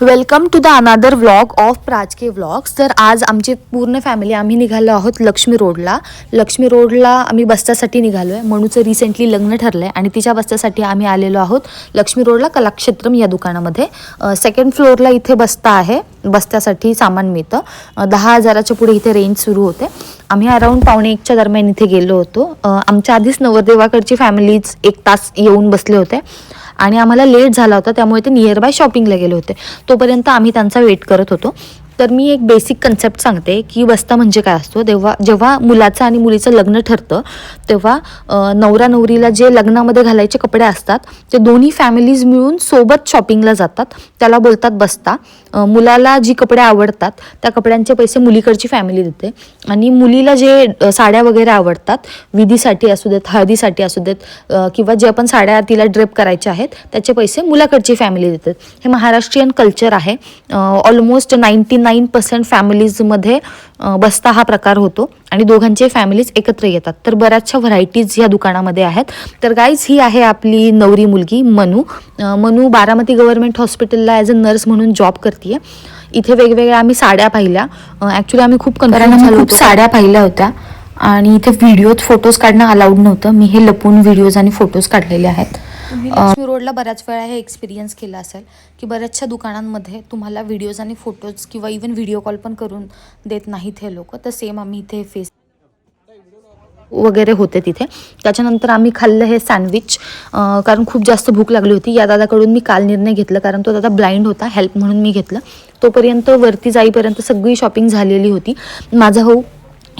Welcome to the another vlog of प्राजके vlogs तर आज आमची पूर्ण फॅमिली आम्ही निघालो आहोत लक्ष्मी रोडला. लक्ष्मी रोडला आम्ही बस्त्यासाठी निघालो आहे म्हणूचं रिसेंटली लग्न ठरलं आहे आणि तिच्या बस्त्यासाठी आम्ही आलेलो आहोत लक्ष्मी रोडला कलाक्षेत्रम या दुकानामध्ये. सेकंड फ्लोअरला इथे बस्ता आहे. बस्त्यासाठी सामान मिळतं. दहा हजाराच्या पुढे इथे रेंज सुरू होते. आम्ही अराऊंड पावणे एकच्या दरम्यान इथे गेलो होतो. आमच्या आधीच नवरदेवाकडची फॅमिलीज एक तास येऊन बसले होते. आणि आम्हाला लेट झाला होता त्यामुळे ते नियर बाय शॉपिंगला गेले होते. तोपर्यंत आम्ही त्यांचा वेट करत होतो. तर मी एक बेसिक कन्सेप्ट सांगते की बस्ता म्हणजे काय असतो? तेव्हा जेव्हा मुलाचं आणि मुलीचं लग्न ठरतं तेव्हा नवरा नवरीला जे लग्नामध्ये घालायचे कपडे असतात ते दोन्ही फॅमिलीज मिळून सोबत शॉपिंगला जातात. त्याला बोलतात बस्ता. मुलाला जी कपडे आवडतात त्या कपड्यांचे पैसे मुलीकडची फॅमिली देते. आणि मुलीला जे साड्या वगैरे आवडतात विधीसाठी असू देत हळदीसाठी असू देत किंवा जे आपण साड्या तिला ड्रेप करायच्या आहेत त्याचे पैसे मुलाकडची फॅमिली देतात हे महाराष्ट्रीयन कल्चर आहे. ऑलमोस्ट नाईन्टी नाईन पर्सेंट फॅमिलीजमध्ये बस्ता हा प्रकार होतो. आणि दोघांचे फॅमिलीज एकत्र येतात. तर बऱ्याचशा व्हरायटीज या दुकानामध्ये आहेत. तर गाईज ही आहे आपली नवरी मुलगी मनू. मनू बारामती गव्हर्नमेंट हॉस्पिटलला ॲज अ नर्स म्हणून जॉब करते इथे वेगवेगळ्या आम्ही साड्या पाहिल्या. ॲक्च्युली आम्ही खूप झालो खूप साड्या पाहिल्या होत्या. आणि इथे व्हिडिओज फोटोज काढणं अलाउड नव्हतं. मी हे लपून व्हिडिओज आणि फोटोज काढलेले आहेत. लक्ष्मी रोडला बऱ्याच वेळा हे एक्सपिरियन्स केला असेल की बऱ्याचशा दुकानांमध्ये तुम्हाला व्हिडिओज आणि फोटोज किंवा इवन व्हिडिओ कॉल पण करून देत नाहीत हे लोक. तर सेम आम्ही इथे फेस वगैरे होते तिथे. त्याच्यानंतर आम्ही खाल्लं हे सँडविच कारण खूप जास्त भूक लागली होती. या दादाकडून मी काल निर्णय घेतला कारण तो दादा ब्लाइंड होता हेल्प म्हणून मी घेतलं. तोपर्यंत वरती जाईपर्यंत सगळी शॉपिंग झालेली होती. माझा भाऊ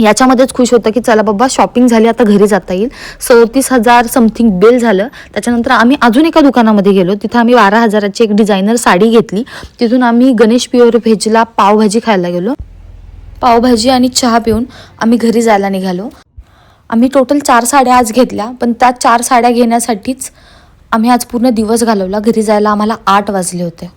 याच्यामध्येच खुश होतं की चला बाबा शॉपिंग झाली आता घरी जाता येईल. सदतीस हजार समथिंग बिल झालं. त्याच्यानंतर आम्ही अजून एका दुकानामध्ये गेलो. तिथं आम्ही बारा हजाराची एक डिझायनर साडी घेतली. तिथून आम्ही गणेश प्युअर व्हेजला पावभाजी खायला गेलो. पावभाजी आणि चहा पिऊन आम्ही घरी जायला निघालो. आम्ही टोटल चार साड्या आज घेतल्या. पण त्या चार साड्या घेण्यासाठीच आम्ही आज पूर्ण दिवस घालवला. घरी जायला आम्हाला आठ वाजले होते.